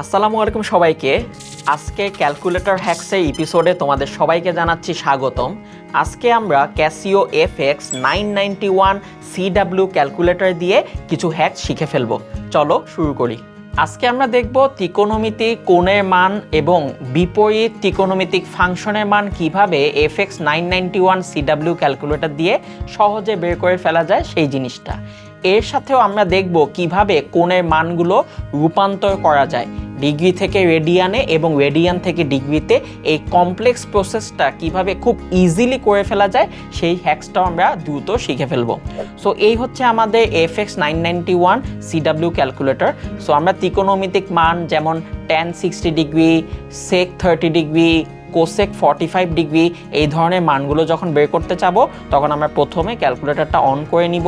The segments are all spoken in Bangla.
আসসালামু আলাইকুম সবাইকে। আজকে ক্যালকুলেটর হ্যাক্সের এপিসোডে তোমাদের সবাইকে জানাচ্ছি স্বাগতম। আজকে আমরা Casio F X nine ninety one CW calculator দিয়ে কিছু হ্যাক শিখে ফেলব। চলো শুরু করি। আজকে আমরা দেখব ত্রিকোণমিতিক কোণের মান এবং বিপরীত ত্রিকোণমিতিক ফাংশনের মান কীভাবে F X nine ninety one CW calculator দিয়ে সহজে বের করে ফেলা যায় সেই জিনিসটা। এর সাথেও আমরা দেখব কীভাবে কোণের মানগুলো রূপান্তর করা যায়। ডিগ্রি থেকে রেডিয়ানে এবং রেডিয়ান থেকে ডিগ্রিতে এই কমপ্লেক্স প্রসেসটা কীভাবে খুব ইজিলি করে ফেলা যায়, সেই হ্যাক্সটাও আমরা দ্রুত শিখে ফেলব। সো এই হচ্ছে আমাদের F X nine ninety one CW calculator so আমরা ত্রিকোণমিতিক মান যেমন tan sixty degree sec thirty degree cosec forty five degree, এই ধরনের মানগুলো যখন বের করতে চাবো, তখন আমরা প্রথমে ক্যালকুলেটরটা অন করে নিব।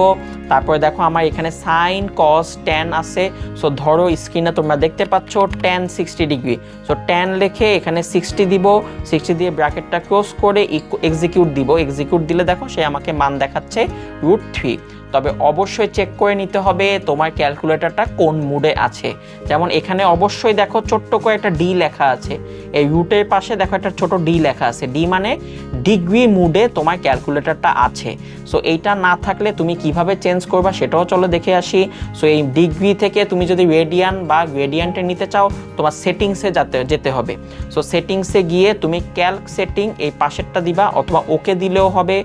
তারপরে দেখো আমার এখানে সাইন কস টেন আছে। সো ধরো স্ক্রিনে তোমরা দেখতে পাচ্ছ tan sixty degree. So tan লিখে এখানে সিক্সটি দিব। সিক্সটি দিয়ে ব্র্যাকেটটা ক্লোজ করে এক্সিকিউট দিব। এক্সিকিউট দিলে দেখো সে আমাকে মান দেখাচ্ছে রুট থ্রি তবে অবশ্যই চেক করে নিতে হবে তোমার ক্যালকুলেটরটা কোন মুডে আছে। যেমন এখানে অবশ্যই দেখো ছোট্ট করে একটা ডি লেখা আছে। এই রুটের পাশে দেখো একটা ছোট ডি লেখা আছে। ডি মানে ডিগ্রি মুডে তোমার ক্যালকুলেটরটা আছে। সো এইটা না থাকলে তুমি কীভাবে চেঞ্জ করবা সেটাও চলো দেখে আসি। সো এই ডিগ্রি থেকে তুমি যদি রেডিয়ান বা রেডিয়ান্টে নিতে চাও, তোমার সেটিংসে যাতে, যেতে হবে। সো সেটিংসে গিয়ে তুমি ক্যালক সেটিং এই পাশেরটা দিবা অথবা ওকে দিলেও হবে।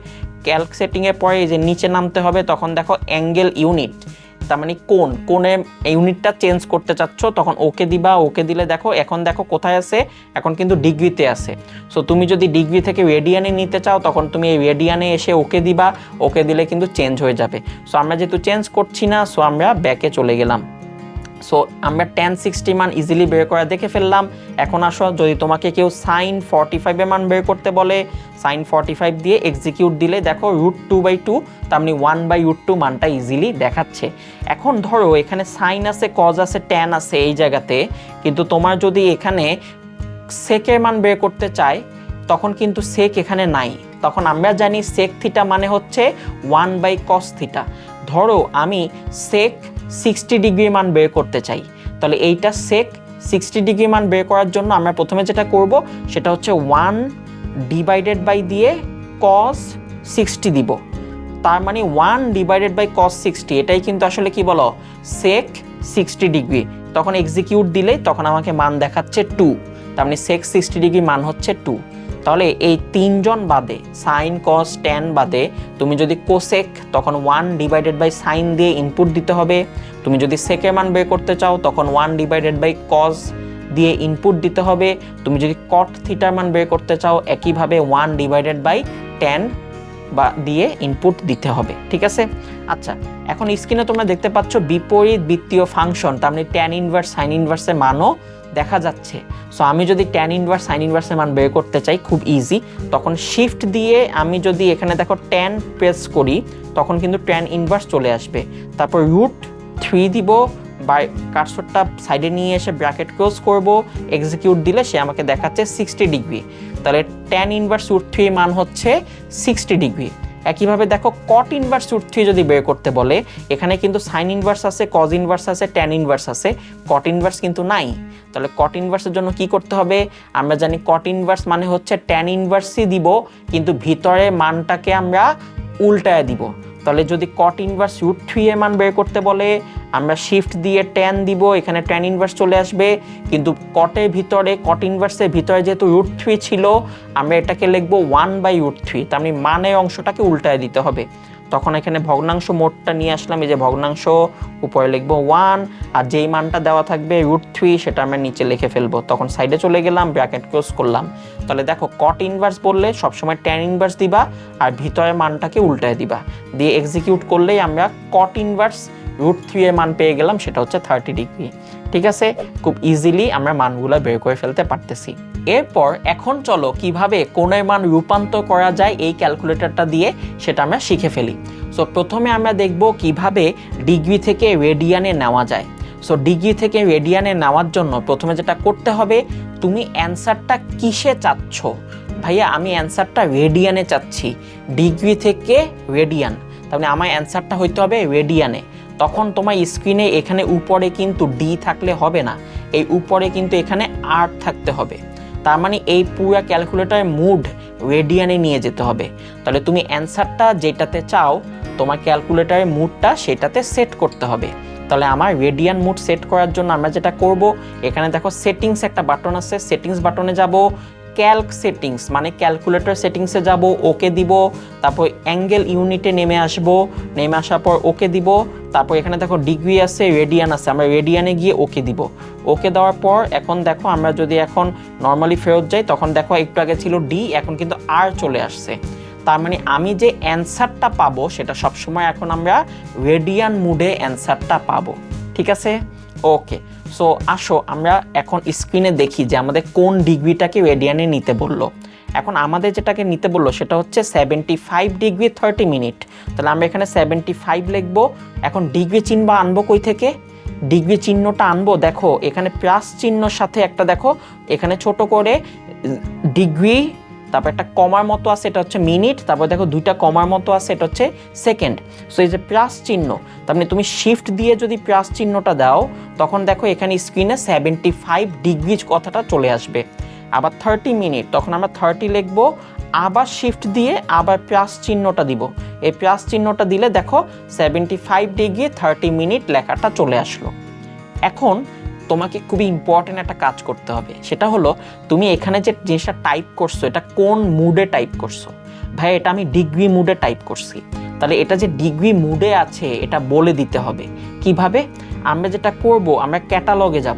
ক্যালক সেটিংয়ের পরে এই যে নিচে নামতে হবে, তখন দেখো অ্যাঙ্গেল ইউনিট, তার মানে কোন কোনে ইউনিটটা চেঞ্জ করতে চাচ্ছ, তখন ওকে দিবা, ওকে দিলে দেখো এখন দেখো কোথায় আছে, এখন কিন্তু ডিগ্রিতে আছে। সো তুমি যদি ডিগ্রি থেকে রেডিয়ানে নিতে চাও, তখন তুমি এই রেডিয়ানে এসে ওকে দিবা, ওকে দিলে কিন্তু চেঞ্জ হয়ে যাবে। সো আমরা যেহেতু চেঞ্জ করছি না সো আমরা ব্যাকে চলে গেলাম। সো আমরা টেন সিক্সটি মান ইজিলি বের করা দেখে ফেললাম। এখন আসো, যদি তোমাকে কেউ সাইন ফর্টি ফাইভের মান বের করতে বলে সাইন ফর্টি ফাইভ দিয়ে এক্সিকিউট দিলে দেখো রুট টু বাই টু তার মানে ওয়ান বাই রুট টু মানটা ইজিলি দেখাচ্ছে। এখন ধরো, এখানে সাইন আছে কজ আছে ট্যান আছে এই জায়গাতে, কিন্তু তোমার যদি এখানে সেকের মান বের করতে চায়, তখন কিন্তু সেক এখানে নাই। তখন আমরা জানি সেক থিটা মানে হচ্ছে ওয়ান বাই কস থিটা ধরো, আমি সেক সিক্সটি ডিগ্রি মান বের করতে চাই। তাহলে এইটা সেক সিক্সটি ডিগ্রি মান বের করার জন্য আমরা প্রথমে যেটা করব, সেটা হচ্ছে ওয়ান ডিভাইডেড বাই দিয়ে কস সিক্সটি দিব। তার মানে one divided by cos sixty এটাই কিন্তু আসলে কি বলো? সেক সিক্সটি ডিগ্রি তখন এক্সিকিউট দিলেই তখন আমাকে মান দেখাচ্ছে টু তার মানে সেক সিক্সটি ডিগ্রি মান হচ্ছে টু তাহলে এই তিনজন বাদে সাইন কস টেন বাদে তুমি যদি কোসেক তখন ওয়ান ডিভাইডেড বাই সাইন দিয়ে ইনপুট দিতে হবে। তুমি যদি সেকের মান বের করতে চাও, তখন ওয়ান ডিভাইডেড বাই কস দিয়ে ইনপুট দিতে হবে। তুমি যদি কট থিটার মান বের করতে চাও, একইভাবে ওয়ান ডিভাইডেড বাই টেন বা দিয়ে ইনপুট দিতে হবে। ঠিক আছে? আচ্ছা এখন স্ক্রিনে তোমরা দেখতে পাচ্ছ বিপরীত বৃত্তীয় ফাংশন তার মানে ট্যান ইনভার্স সাইন ইনভার্সের মানও দেখা যাচ্ছে। সো আমি যদি ট্যান ইনভার্স সাইন ইনভার্সের মান বের করতে চাই, খুব ইজি তখন শিফট দিয়ে আমি যদি এখানে দেখো ট্যান প্রেস করি, তখন কিন্তু ট্যান ইনভার্স চলে আসবে। তারপর রুট থ্রি দিব বা কার্সরটা সাইডে নিয়ে এসে ব্র্যাকেট ক্লোজ করব এক্সিকিউট দিলে সে আমাকে দেখাচ্ছে সিক্সটি ডিগ্রি তাহলে ট্যান ইনভার্স রুট থ্রি মান হচ্ছে সিক্সটি ডিগ্রি একইভাবে দেখো কট ইনভার্স রুট থ্রি যদি বের করতে বলে, এখানে কিন্তু সাইন ইনভার্স আছে কজ ইনভার্স আছে ট্যান ইনভার্স আছে কট ইনভার্স কিন্তু নাই। তাহলে কট ইনভার্সের জন্য কি করতে হবে? আমরা জানি কট ইনভার্স মানে হচ্ছে ট্যান ইনভার্সই দিব, কিন্তু ভিতরে মানটাকে আমরা উল্টায় দিব। তাহলে যদি কট ইনভার্স রুট থ্রি এর মান বের করতে বলে, আমরা শিফট দিয়ে ট্যান দিব, এখানে ট্যান ইনভার্স চলে আসবে। কিন্তু কটের ভিতরে কট ইনভার্সের ভিতরে যেহেতু রুট থ্রি ছিল, আমরা এটাকে লিখব ওয়ান বাই রুট থ্রি তার মানে মানের অংশটাকে উল্টায় দিতে হবে। তখন এখানে ভগ্নাংশ মোডটা নিয়ে আসলাম, এই যে ভগ্নাংশ উপরে লিখব ওয়ান আর যেই মানটা দেওয়া থাকবে রুট থ্রি সেটা আমরা নিচে লিখে ফেলব। তখন সাইডে চলে গেলাম ব্র্যাকেট ক্লোজ করলাম। তাহলে দেখো কট ইনভার্স বললে সবসময় ট্যান ইনভার্স দিবা, আর ভিতরের মানটাকে উল্টায় দিবা। দিয়ে এক্সিকিউট করলেই আমরা কট ইনভার্স রুট থ্রি এর মান পেয়ে গেলাম, সেটা হচ্ছে থার্টি ডিগ্রি ঠিক আছে? খুব ইজিলি আমরা মানগুলো বের করে ফেলতে পারতেছি। এরপর এখন চলো কীভাবে কোণের মান রূপান্তর করা যায় এই ক্যালকুলেটরটা দিয়ে, সেটা আমরা শিখে ফেলি। সো প্রথমে আমরা দেখব কীভাবে ডিগ্রি থেকে রেডিয়ানে নেওয়া যায়। সো ডিগ্রি থেকে রেডিয়ানে নেওয়ার জন্য প্রথমে যেটা করতে হবে, তুমি অ্যান্সারটা কিসে চাচ্ছ? ভাইয়া, আমি অ্যান্সারটা রেডিয়ানে চাচ্ছি। ডিগ্রি থেকে রেডিয়ান মানে আমার অ্যান্সারটা হইতে হবে রেডিয়ানে তখন তোমার স্ক্রিনে এখানে উপরে কিন্তু ডি থাকলে হবে না। এই উপরে কিন্তু এখানে আর থাকতে হবে। তার মানে এই পুরো ক্যালকুলেটার মুড রেডিয়ানে নিয়ে যেতে হবে। তাহলে তুমি অ্যান্সারটা যেটাতে চাও, তোমার ক্যালকুলেটারের মুডটা সেটাতে সেট করতে হবে। তাহলে আমার রেডিয়ান মুড সেট করার জন্য আমরা যেটা করব, এখানে দেখো সেটিংস একটা বাটন আছে সেটিংস বাটনে যাব। ক্যালক সেটিংস মানে ক্যালকুলেটর সেটিংসে যাব, ওকে দিব, তারপর অ্যাঙ্গেল ইউনিটে নেমে আসব, নেমে আসার পর ওকে দিব, তারপর এখানে দেখো ডিগ্রি আছে রেডিয়ান আছে, আমরা রেডিয়ানে গিয়ে ওকে দিব। ওকে দেওয়ার পর এখন দেখো, আমরা যদি এখন নর্মালি ফেরত যাই, তখন দেখো একটু আগে ছিল ডি এখন কিন্তু আর চলে আসছে। তার মানে আমি যে অ্যান্সারটা পাবো, সেটা সবসময় এখন আমরা রেডিয়ান মুডে অ্যান্সারটা পাবো। ঠিক আছে? ওকে সো আসো, আমরা এখন স্ক্রিনে দেখি যে আমাদের কোন ডিগ্রিটাকে রেডিয়ানে নিতে বলল। এখন আমাদের যেটাকে নিতে বলল সেটা হচ্ছে seventy five degree thirty minute তাহলে আমরা এখানে সেভেন্টি ফাইভ লিখব। এখন ডিগ্রি চিহ্ন আনব কই থেকে? ডিগ্রি চিহ্নটা আনব, দেখো, এখানে প্লাস চিহ্নর সাথে একটা দেখো, এখানে ছোট করে ডিগ্রি তারপর একটা কমার মতো আছে, এটা হচ্ছে মিনিট, তারপর দেখো দুইটা কমার মতো আছে, এটা হচ্ছে সেকেন্ড। সো এই যে প্লাস চিহ্ন, তার মানে তুমি শিফট দিয়ে যদি প্লাস চিহ্নটা দাও, তখন দেখো এখানে স্ক্রিনে সেভেন্টি ফাইভ ডিগ্রিজ কথাটা চলে আসবে। আবার থার্টি মিনিট, তখন আমরা থার্টি লিখব, আবার শিফট দিয়ে আবার প্লাস চিহ্নটা দিব। এই প্লাস চিহ্নটা দিলে দেখো seventy five degree thirty minute লেখাটা চলে আসলো। এখন তোমাকে খুবই ইম্পর্টেন্ট একটা কাজ করতে হবে। সেটা হলো, তুমি এখানে যে জিনিসটা টাইপ করছ, এটা কোন মুডে টাইপ করছ? ভাই এটা আমি ডিগ্রি মুডে টাইপ করছি। তাহলে এটা যে ডিগ্রি মুডে আছে, এটা বলে দিতে হবে। কীভাবে? আমরা যেটা করব, আমরা ক্যাটালগে যাব।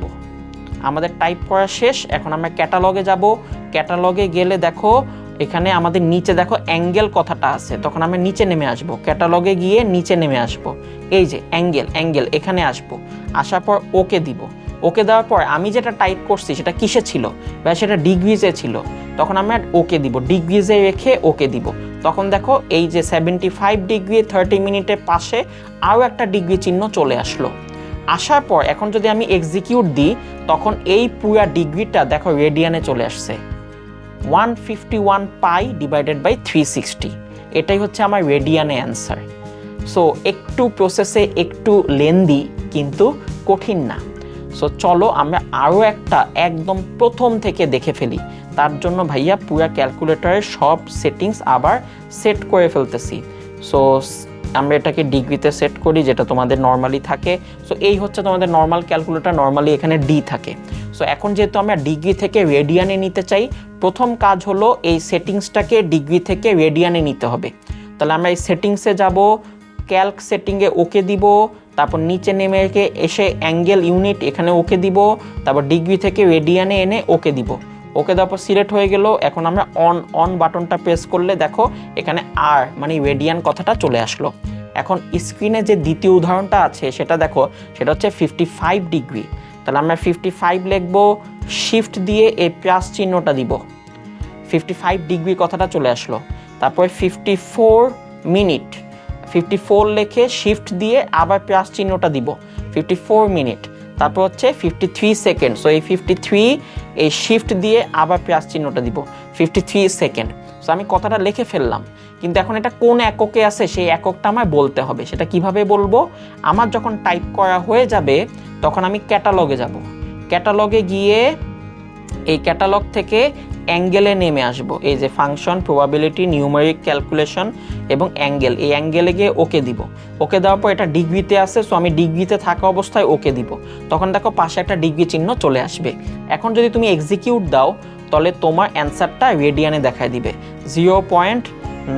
আমাদের টাইপ করা শেষ, এখন আমরা ক্যাটালগে যাব। ক্যাটালগে গেলে দেখো, এখানে আমাদের নিচে দেখো অ্যাঙ্গেল কথাটা আছে। তখন আমরা নিচে নেমে আসব। ক্যাটালগে গিয়ে নিচে নেমে আসব। এই যে অ্যাঙ্গেল অ্যাঙ্গেল এখানে আসব। আসার পর ওকে দিব। ওকে দেওয়ার পর আমি যেটা টাইপ করছি সেটা কিসে ছিল? বা সেটা ডিগ্রিজে ছিল। তখন আমরা ওকে দিব ডিগ্রিজে রেখে ওকে দিব। তখন দেখো এই যে সেভেন্টি ফাইভ ডিগ্রি থার্টি মিনিটের পাশে আরও একটা ডিগ্রি চিহ্ন চলে আসলো। আসার পর এখন যদি আমি এক্সিকিউট দিই, তখন এই পুরা ডিগ্রিটা দেখো রেডিয়ানে চলে আসছে। One fifty one pi divided by three sixty এটাই হচ্ছে আমার রেডিয়ানে অ্যান্সার সো একটু প্রসেসে একটু লেন্দি কিন্তু কঠিন না। সো চলো আমরা আরও একটা একদম প্রথম থেকে দেখে ফেলি। তার জন্য ভাইয়া পুরা ক্যালকুলেটরের সব সেটিংস আবার সেট করে ফেলতেছি। সো আমরা এটাকে ডিগ্রিতে সেট করি, যেটা তোমাদের নর্মালি থাকে। সো এই হচ্ছে তোমাদের নর্মাল ক্যালকুলেটর নর্মালি এখানে ডি থাকে। সো এখন যেহেতু আমরা ডিগ্রি থেকে রেডিয়ানে নিতে চাই, প্রথম কাজ হলো এই সেটিংসটাকে ডিগ্রি থেকে রেডিয়ানে নিতে হবে। তাহলে আমরা এই সেটিংসে যাব ক্যালক সেটিংয়ে ওকে দিব তারপর নিচে নেমে এসে অ্যাঙ্গেল ইউনিট এখানে ওকে দিব, তারপর ডিগ্রি থেকে রেডিয়ানে এনে ওকে দিব। ওকে দেওয়ার পর সিলেক্ট হয়ে গেল, এখন আমরা অন অন বাটনটা প্রেস করলে দেখো এখানে আর মানে রেডিয়ান কথাটা চলে আসলো। এখন স্ক্রিনে যে দ্বিতীয় উদাহরণটা আছে, সেটা দেখো, সেটা হচ্ছে ফিফটি ফাইভ ডিগ্রি তাহলে আমরা ফিফটি ফাইভ লিখব শিফট দিয়ে এই প্লাস চিহ্নটা দিব। ফিফটি ফাইভ ডিগ্রি কথাটা চলে আসলো। তারপরে fifty four minute fifty four লেখে শিফট দিয়ে আবার প্লাস চিহ্নটা দিব। Fifty four minute. তারপর হচ্ছে ফিফটি থ্রি সেকেন্ড। সো এই ফিফটি থ্রি, এই শিফট দিয়ে আবার প্লাস চিহ্নটা দিব। Fifty three second. সো আমি কথাটা লিখে ফেললাম। কিন্তু এখন এটা কোন এককে আছে, সেই এককটা আমায় বলতে হবে। সেটা কীভাবে বলব? আমার যখন টাইপ করা হয়ে যাবে, তখন আমি ক্যাটালগে যাব। ক্যাটালগে গিয়ে এই ক্যাটালগ থেকে অ্যাঙ্গেলে নেমে আসব। এই যে ফাংশন প্রবাবিলিটি নিউমারিক ক্যালকুলেশন এবং অ্যাঙ্গেল এই অ্যাঙ্গেলে গিয়ে ওকে দিব। ওকে দেওয়ার পর এটা ডিগ্রিতে আছে সো আমি ডিগ্রিতে থাকা অবস্থায় ওকে দিব। তখন দেখো পাশে একটা ডিগ্রি চিহ্ন চলে আসবে। এখন যদি তুমি এক্সিকিউট দাও, তাহলে তোমার অ্যান্সারটা রেডিয়ানে দেখায় দিবে। Zero point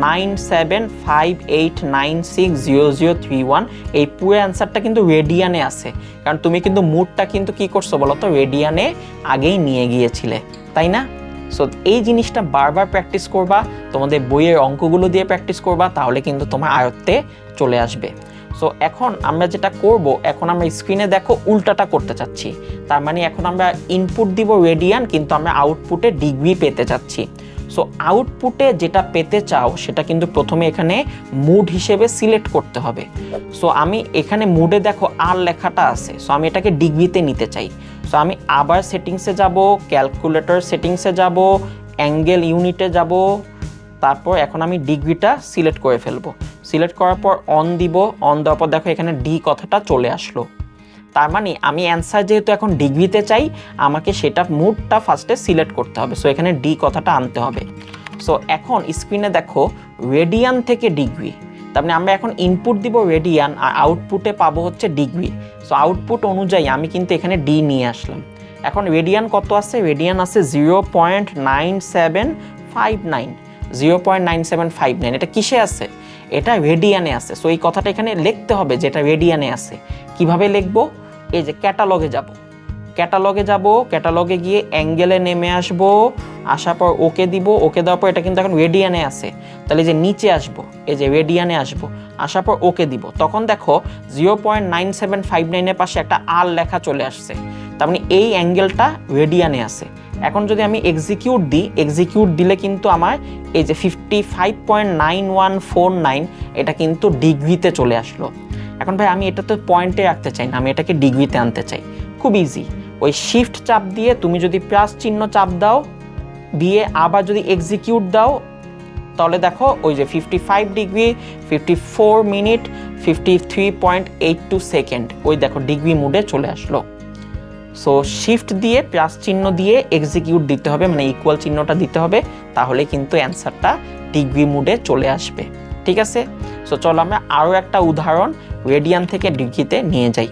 nine seven five eight nine six zero zero three one এই পুরো অ্যান্সারটা কিন্তু রেডিয়ানে আছে। কারণ তুমি কিন্তু মুডটা কিন্তু কি করছ বলো তো? রেডিয়ানে আগেই নিয়ে গিয়েছিলে। তাই না? সো এই জিনিসটা বারবার প্র্যাকটিস করবা, তোমাদের বইয়ের অঙ্কগুলো দিয়ে প্র্যাকটিস করবা, তাহলে কিন্তু তোমার আয়ত্তে চলে আসবে। সো এখন আমরা যেটা করব, এখন আমরা স্ক্রিনে দেখো উল্টাটা করতে চাচ্ছি। তার মানে এখন আমরা ইনপুট দিব রেডিয়ান কিন্তু আমরা আউটপুটে ডিগ্রি পেতে চাচ্ছি। সো আউটপুটে যেটা পেতে চাও, সেটা কিন্তু প্রথমে এখানে মুড হিসেবে সিলেক্ট করতে হবে। সো আমি এখানে মুডে দেখো আর লেখাটা আছে। সো আমি এটাকে ডিগ্রিতে নিতে চাই। সো আমি আবার সেটিংসে যাব ক্যালকুলেটর সেটিংসে যাব অ্যাঙ্গেল ইউনিটে যাব, তারপর এখন আমি ডিগ্রিটা সিলেক্ট করে ফেলব। সিলেক্ট করার পর অন দিব অন দেওয়ার পর দেখো এখানে ডি কথাটা চলে আসলো। তার মানে আমি অ্যান্সার যেহেতু এখন ডিগ্রিতে চাই, আমাকে সেটা মুডটা ফার্স্টে সিলেক্ট করতে হবে। সো এখানে ডি কথাটা আনতে হবে। সো এখন স্ক্রিনে দেখো রেডিয়ান থেকে ডিগ্রি তার মানে আমরা এখন ইনপুট দিব রেডিয়ান আর আউটপুটে পাবো হচ্ছে ডিগ্রি সো আউটপুট অনুযায়ী আমি কিন্তু এখানে ডি নিয়ে আসলাম। এখন রেডিয়ান কত আছে? রেডিয়ান আছে zero point nine seven five nine zero point nine seven five nine এটা কিসে আছে? এটা রেডিয়ানে আছে। সো এই কথাটা এখানে লিখতে হবে যে এটা রেডিয়ানে আছে। কীভাবে লিখব? এই যে ক্যাটালগে যাব। ক্যাটালগে যাব ক্যাটালগে গিয়ে অ্যাঙ্গেলে নেমে আসব, আসার পর ওকে দিব, ওকে দেওয়ার পর এটা কিন্তু এখন রেডিয়ানে আছে। তাহলে যে নিচে আসব, এই যে রেডিয়ানে আসব, আসার পর ওকে দিব। তখন দেখো zero point nine seven five নাইনের পাশে একটা আর লেখা চলে আসছে। তার মানে এই অ্যাঙ্গেলটা রেডিয়ানে আছে। এখন যদি আমি এক্সিকিউট দিই এক্সিকিউট দিলে কিন্তু আমার এই যে fifty five point nine one four nine এটা কিন্তু ডিগ্রিতে চলে আসলো। এখন ভাই আমি এটা তো পয়েন্টে রাখতে চাই না, আমি এটাকে ডিগ্রিতে আনতে চাই। খুব ইজি ওই শিফট চাপ দিয়ে তুমি যদি প্লাস চিহ্ন চাপ দাও, দিয়ে আবার যদি এক্সিকিউট দাও, তাহলে দেখো ওই যে fifty five degree fifty four minute fifty three point eight two second ওই দেখো ডিগ্রি মুডে চলে আসলো। সো শিফট দিয়ে প্লাস চিহ্ন দিয়ে এক্সিকিউট দিতে হবে মানে ইকুয়াল চিহ্নটা দিতে হবে, তাহলে কিন্তু অ্যান্সারটা ডিগ্রি মুডে চলে আসবে। ঠিক আছে? সো চলো আমরা আরও একটা উদাহরণ রেডিয়ান থেকে ডিগ্রিতে নিয়ে যাই।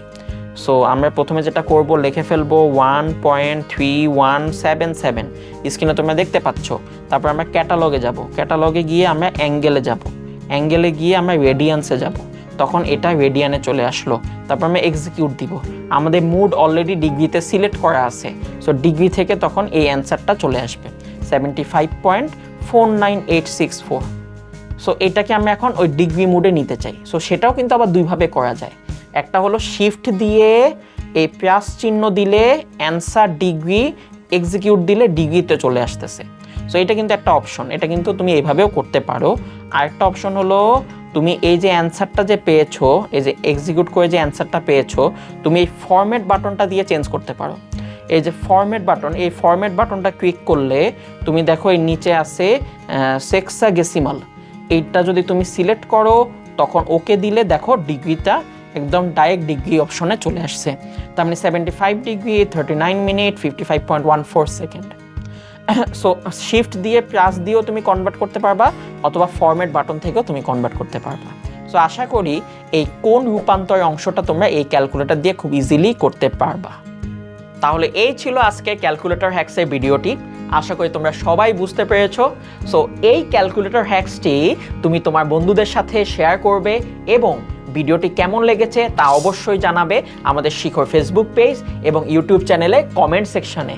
সো আমরা প্রথমে যেটা করব, লিখে ফেলব one point three one seven seven স্ক্রিনে তোমরা দেখতে পাচ্ছ। তারপর আমরা ক্যাটালগে যাব। ক্যাটালগে গিয়ে আমরা অ্যাঙ্গেলে যাব। অ্যাঙ্গেলে গিয়ে আমরা রেডিয়ান্সে যাব। তখন এটা রেডিয়ানে চলে আসলো। তারপর আমরা এক্সিকিউট দিব। আমাদের মুড অলরেডি ডিগ্রিতে সিলেক্ট করা আছে। সো ডিগ্রি থেকে তখন এই অ্যান্সারটা চলে আসবে। Seventy five point four nine eight six four so এটাকে আমরা এখন ওই ডিগ্রি মুডে নিতে চাই। সো সেটাও কিন্তু আবার দুইভাবে করা যায়। একটা হলো শিফট দিয়ে এই প্লাস চিহ্ন দিলে অ্যান্সার ডিগ্রি এক্সিকিউট দিলে ডিগ্রিতে চলে আসতেছে। সো এটা কিন্তু একটা অপশন এটা কিন্তু তুমি এইভাবেও করতে পারো। আরেকটা অপশন হলো, তুমি এই যে অ্যান্সারটা যে পেয়েছ, এই যে এক্সিকিউট করে যে অ্যান্সারটা পেয়েছ, তুমি এই ফরম্যাট বাটনটা দিয়ে চেঞ্জ করতে পারো। এই যে ফরম্যাট বাটন এই ফরম্যাট বাটনটা ক্লিক করলে তুমি দেখো এই নিচে আছে সেক্সা গেসিমাল এইটা যদি তুমি সিলেক্ট করো, তখন ওকে দিলে দেখো ডিগ্রিটা একদম ডাইরেক্ট ডিগ্রি অপশনে চলে আসছে। তার মানে seventy five degree thirty nine minute fifty five point one four second so shift দিয়ে প্লাস দিয়েও তুমি কনভার্ট করতে পারবা, অথবা ফরম্যাট বাটন থেকেও তুমি কনভার্ট করতে পারবা। সো আশা করি এই কোন রূপান্তর অংশটা তোমরা এই ক্যালকুলেটর দিয়ে খুব ইজিলি করতে পারবা। তাহলে এই ছিল আজকে ক্যালকুলেটর হ্যাক্সের ভিডিওটি। আশা করি তোমরা সবাই বুঝতে পেরেছ। সো এই ক্যালকুলেটর হ্যাক্সটি তুমি তোমার বন্ধুদের সাথে শেয়ার করবে এবং ভিডিওটি কেমন লেগেছে তা অবশ্যই জানাবে আমাদের শিখর ফেসবুক পেজ এবং ইউটিউব চ্যানেলে কমেন্ট সেকশনে